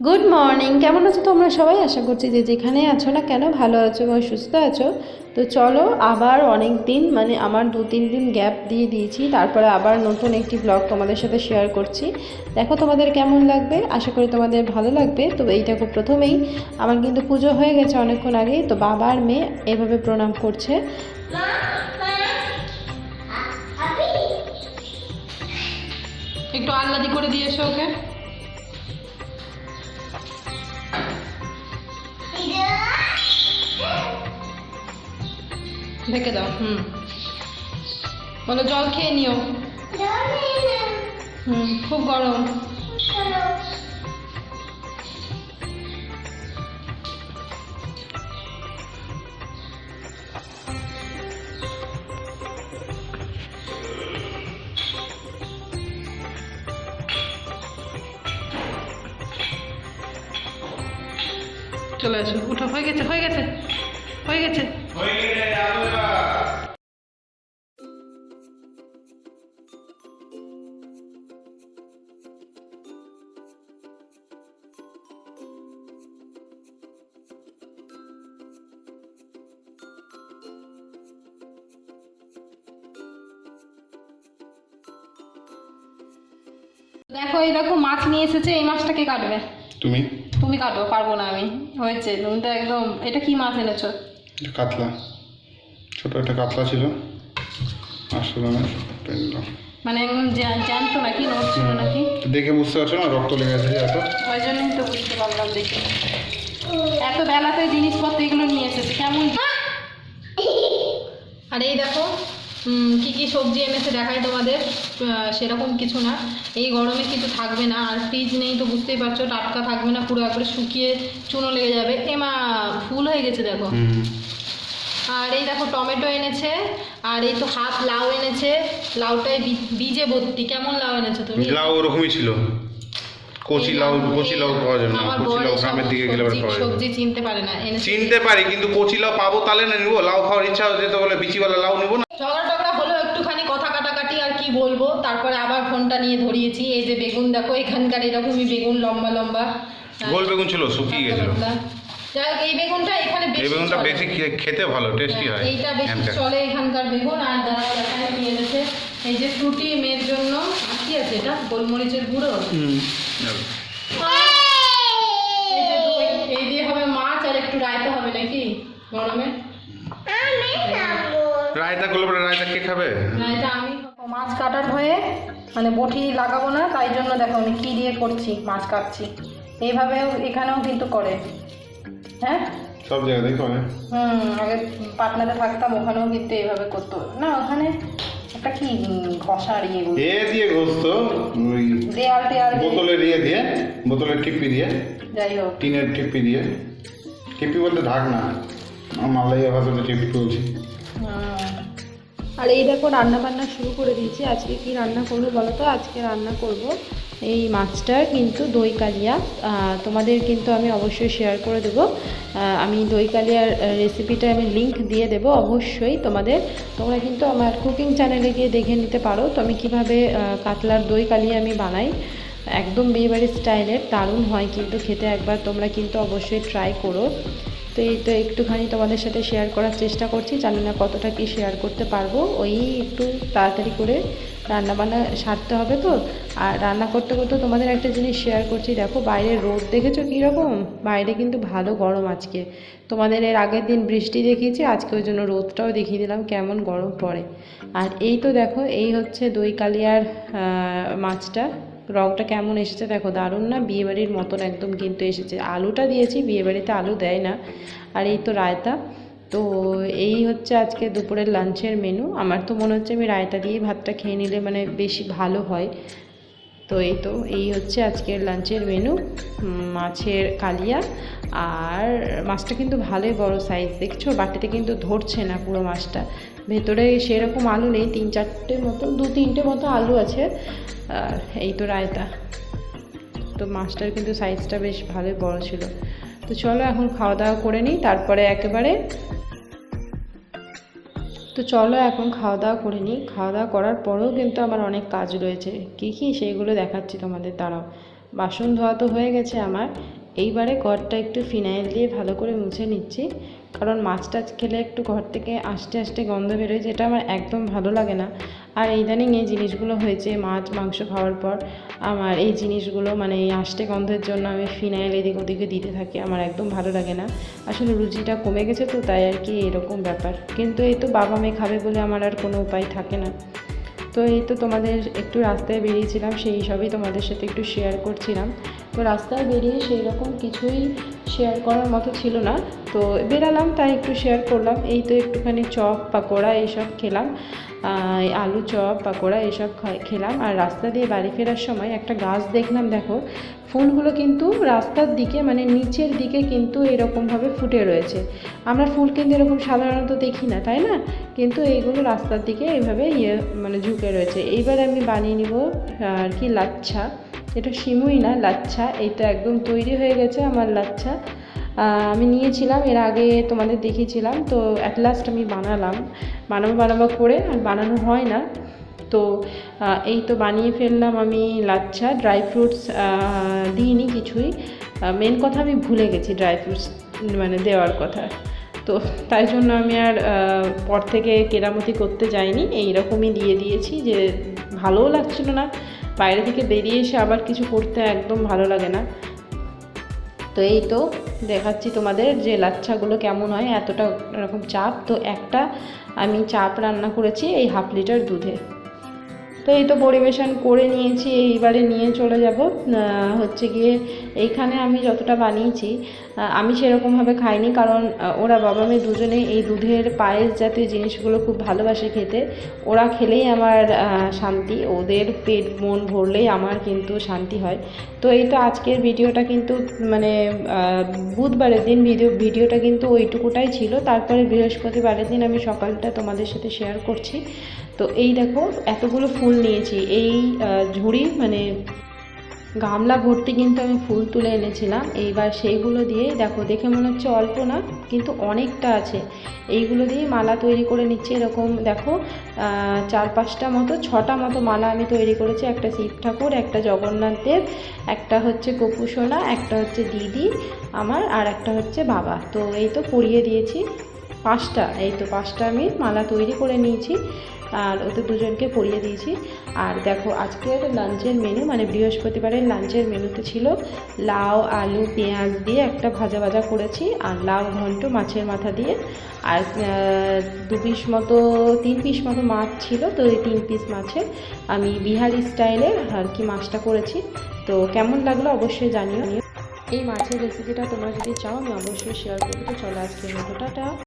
Good morning কেমন আছো তোমরা? সবাই আশা করছি যে যেখানে আছো না কেন ভালো আছো এবং সুস্থ আছো। তো চলো আবার অনেক দিন মানে আমার দু, তিন দিন গ্যাপ দিয়ে দিয়েছি। তারপরে আবার নতুন একটি ব্লগ তোমাদের সাথে শেয়ার করছি। দেখো তোমাদের কেমন লাগবে? আশা করি তোমাদের ভালো লাগবে। তো এই দেখো প্রথমেই। আমার কিন্তু পুজো হয়ে গেছে অনেকক্ষণ আগেই। তো বাবা আর মেয়ে এভাবে প্রণাম করছে। একটু আল্লাদি করে দিয়েছ ওকে? ঢেকে দাও, হুম। বলো, জল খেয়ে নিও। হুম, খুব গরম। চলে আসো। উঠো, হয়ে গেছে হয়ে গেছে হয়ে গেছে। দেখো এই দেখো মাছ নিয়ে এসেছে এই মাছটা কে কাটবে। তুমি? তুমি কাটো পারব না আমি। হয়েছে তুমি তো একদম এটা কি মাছ এনেছো? কাতলা। ছোট একটা কাতলা ছিল। আসলে না। মানে একদম নাকি? ছিল নাকি? দেখে বুঝতে পারছ না? রক্ত লেগে গেছে এত। ওই জন্যই তো বুঝতে পারলাম দেখি। এত বেলাতে জিনিসপত্র এগুলো নিয়ে এসেছে। কেমন? আর এই দেখো কি কি সবজি এনেছে দেখাই তোমাদের। সেরকম কিছু না। এই গরমে কিছু থাকবে না। আর ফ্রিজ নেই তো বুঝতেই পারছ টাটকা থাকবে না পুরো একবারে শুকিয়ে চুনো লেগে যাবে। এমা ফুল হয়ে গেছে দেখো। আর এই দেখো টমেটো এনেছে আর এই তো হাফ লাউ এনেছে। লাউটায় বীজে ভর্তি। কেমন লাউ এনেছো তুমি? লাউ ওরকমই ছিল। কচি লাউ কচি লাউ পাওয়া যাবে না। আমার কচি লাউ গ্রামের দিকে গেলে সবজি- পাওয়া যাবে। সবজি চিনতে পারে না চিনতে পারি কিন্তু কচি লাউ পাবো তাহলে না নিবো? লাউ খাওয়ার ইচ্ছা হচ্ছে তো বলে বিচিওয়ালা লাউ নিবো না ঝগড়া টগড়া হলো একটুখানি কথা কাটাকাটি আর কি বলব তারপরে আবার ফোনটা নিয়ে ধরিয়েছি। এই যে বেগুন দেখো এখানকার এরকমই বেগুন লম্বা লম্বা। গোল বেগুন ছিল শুকিয়ে গেছিল। যাই হোক, এই বেগুনটা এখানে বেশি বেগুনটা বেশি খেতে ভালো টেস্টি হ্যাঁ, এইটা বেশি চলে এখানকার বেগুন। আর এখানে এনেছে এই যে ফ্রুটি মেয়ের জন্য। কি আছে এটা? গোলমরিচের গুঁড়ো। এই এই দিয়ে হবে মাছ আর একটু রায়তা হবে নাকি গরমে? রায়তা করলে রায়তা কে খাবে? রায়তা আমি। মাছ কাটার হয়ে মানে বটি লাগাবো না তাই জন্য দেখো আমি কি দিয়ে করছি মাছ কাটছি। এইভাবেও এখানেও কিন্তু করে। হ্যাঁ? সব জায়গাতেই করে। হুম আগে পাটনাতে থাকতাম ওখানেও কিন্তু এইভাবে করতো। না ওখানে একটা কি উম, ঘষা ইয়ে। এ দিয়ে ঘষতো ওই দেয়াল টেয়াল বোতলের ইয়ে দিয়ে বোতলের টিপি দিয়ে। যাই হোক। টিনের টিপি দিয়ে। টিপি বলতে ঢাক না আমার মালাইয়া ভাষাতে টিপি বলছি আর এই দেখো রান্না বান্না শুরু করে দিয়েছি। আজকে কি রান্না করব বলো তো? আজকে রান্না করব এই মাছটার কিন্তু দই কালিয়া তোমাদের কিন্তু আমি অবশ্যই শেয়ার করে দেবো। আমি দই কালিয়ার রেসিপিটা আমি লিংক দিয়ে দেবো অবশ্যই তোমাদের। তোমরা কিন্তু আমার কুকিং চ্যানেলে গিয়ে দেখে নিতে পারো তো আমি কীভাবে কাতলার দই কালিয়া আমি বানাই। একদম বিয়েবাড়ির স্টাইলের দারুণ হয় কিন্তু খেতে একবার তোমরা কিন্তু অবশ্যই ট্রাই করো। তো এই তো একটুখানি তোমাদের সাথে শেয়ার করার চেষ্টা করছি। জানি না কতটা কি শেয়ার করতে পারব। ওই একটু তাড়াতাড়ি করে রান্না বান্না সারতে হবে তো। আর রান্না করতে করতে তোমাদের একটা জিনিস শেয়ার করছি। দেখো বাইরে রোদ দেখেছ কীরকম? বাইরে কিন্তু ভালো গরম আজকে। তোমাদের এর আগের দিন বৃষ্টি দেখিয়েছি, আজকে ওই জন্য রোদটাও দেখিয়ে দিলাম, কেমন গরম পড়ে। আর এই তো দেখো, এই হচ্ছে দই কালিয়ার মাছটা। রংটা কেমন এসেছে দেখো দারুণ না? বিয়েবাড়ির মতন একদম কিন্তু এসেছে। আলুটা দিয়েছি, বিয়েবাড়িতে আলু দেয় না। আর এই তো রায়তা। তো এই হচ্ছে আজকে দুপুরের লাঞ্চের মেনু আমার তো মনে হচ্ছে আমি রায়তা দিয়ে ভাতটা খেয়ে নিলে মানে বেশি ভালো হয়। তো এই তো, এই হচ্ছে আজকের লাঞ্চের মেনু মাছের কালিয়া। আর মাছটা কিন্তু ভালোই বড় সাইজ দেখছ? বাটিতে কিন্তু ধরছে না পুরো মাছটা। ভেতরে সেরকম আলু নেই, তিন চারটে মতো দু তিনটে মতো আলু আছে। আর এই তো রায়তা। তো মাছটার কিন্তু সাইজটা বেশ ভালোই বড় ছিল। তো চলো এখন খাওয়া দাওয়া করে নিই, তারপরে একেবারে তো চলো এখন খাওয়া দাওয়া করে নিই। খাওয়া দাওয়া করার পরেও কিন্তু আমার অনেক কাজ রয়েছে। কী কী সেইগুলো দেখাচ্ছি তোমাদের তারাও বাসন ধোয়া তো হয়ে গেছে আমার। এইবারে ঘরটা একটু ফিনাইল দিয়ে ভালো করে মুছে নিচ্ছি। কারণ মাছ টাছ খেলে একটু ঘর থেকে আস্তে আস্তে গন্ধ বেরোয়, যেটা আমার একদম ভালো লাগে না। আর ইদানিং এই জিনিসগুলো হয়েছে, মাছ, মাংস খাওয়ার পর আমার এই জিনিসগুলো মানে এই আষ্টে গন্ধের জন্য আমি ফিনাইল এদিক ওদিকে দিতে থাকি, আমার একদম ভালো লাগে না। আসলে রুচিটা কমে গেছে তো, তাই আর কি এরকম ব্যাপার। কিন্তু এই তো বাবা মেয়ে খাবে বলে আমার আর কোনো উপায় থাকে না। তো এই তো তোমাদের একটু রাস্তায় বেরিয়েছিলাম, সেই সবই তোমাদের সাথে একটু শেয়ার করছিলাম। তো রাস্তায় বেরিয়ে সেই রকম কিছুই শেয়ার করার মতো ছিল না। তো বেরালাম, তাই একটু শেয়ার করলাম। এই তো একটুখানি চপ, পাকোড়া এইসব খেলাম। আলু চপ, পাকোড়া এইসব খেলাম। আর রাস্তা দিয়ে বাড়ি ফেরার সময় একটা গাছ দেখলাম, দেখো। ফুলগুলো কিন্তু রাস্তার দিকে মানে নিচের দিকে কিন্তু এরকমভাবে ফুটে রয়েছে। আমরা ফুল কিন্তু এরকম সাধারণত দেখি না, তাই না? কিন্তু এইগুলো রাস্তার দিকে এইভাবে ইয়ে মানে ঝুঁকে রয়েছে। এইবার আমি বানিয়ে নিব আর কি লাচ্ছা। এটা সিমুই না, লাচ্ছা। এইটা একদম তৈরি হয়ে গেছে আমার লাচ্ছা। আমি নিয়েছিলাম, এর আগে তোমাদের দেখিয়েছিলাম। তো অ্যাট লাস্ট আমি বানালাম। বানাবো বানাবো করে আর বানানো হয় না। তো এই তো বানিয়ে ফেললাম আমি লাচ্ছা। ড্রাই ফ্রুটস দিইনি কিছুই। মেন কথা আমি ভুলে গেছি ড্রাই ফ্রুটস মানে দেওয়ার কথা। তো তাই জন্য আমি আর পর থেকে কেরামতি করতে যাইনি। এই রকমই দিয়ে দিয়েছি যে ভালোও লাগছিল না বাইরে থেকে বেরিয়ে এসে আবার কিছু করতে একদম ভালো লাগে না। তো এই তো দেখাচ্ছি তোমাদের যে লাচ্ছাগুলো কেমন হয়, এতটা এরকম চাপ। তো একটা আমি চাপ রান্না করেছি এই হাফ লিটার দুধে। তো এই তো পরিবেশন করে নিয়েছি এইবারে নিয়ে চলে যাব। হচ্ছে গিয়ে এইখানে আমি যতটা বানিয়েছি আমি সেরকমভাবে খাইনি কারণ ওরা বাবা মেয়ে দুজনেই এই দুধের পায়েস জাতীয় জিনিসগুলো খুব ভালোবাসে খেতে। ওরা খেলেই আমার শান্তি, ওদের পেট, মন ভরলেই আমার কিন্তু শান্তি হয়। তো এই তো আজকের ভিডিওটা কিন্তু মানে বুধবারের দিন ভিডিও, ভিডিওটা কিন্তু ওইটুকুটাই ছিল। তারপরে বৃহস্পতিবারের দিন আমি সকালটা তোমাদের সাথে শেয়ার করছি। তো এই দেখো, এতগুলো ফুল নিয়েছি। এই ঝুড়ি মানে গামলা ভর্তি কিন্তু আমি ফুল তুলে এনেছিলাম। এইবার সেইগুলো দিয়ে, দেখো, দেখে মনে হচ্ছে অল্প না, কিন্তু অনেকটা আছে। এইগুলো দিয়ে মালা তৈরি করে নিচ্ছি। এরকম, দেখো চার পাঁচটা মতো, ছটা মতো মালা আমি তৈরি করেছি। একটা শিব ঠাকুর, একটা জগন্নাথ দেব, একটা হচ্ছে কপুসোনা একটা হচ্ছে দিদি আমার, আর একটা হচ্ছে বাবা। তো এই তো পরিয়ে দিয়েছি পাঁচটা। এই তো পাঁচটা আমি মালা তৈরি করে নিয়েছি। আর ওদের দুজনকে পরিয়ে দিয়েছি। আর দেখো, আজকের লাঞ্চের মেনু মানে বৃহস্পতিবারের লাঞ্চের মেনুতে ছিল লাউ, আলু, পেঁয়াজ দিয়ে একটা ভাজা ভাজা করেছি আর লাউ ঘন্ট মাছের মাথা দিয়ে। আর দু পিস মতো, তিন পিস মতো মাছ ছিল, তো এই তিন পিস মাছের আমি বিহারি স্টাইলে আর কি মাছটা করেছি। তো কেমন লাগল অবশ্যই জানিও। এই মাছের রেসিপিটা তোমরা যদি চাও, আমি অবশ্যই শেয়ার করব। তো চলো আজকের টাটা।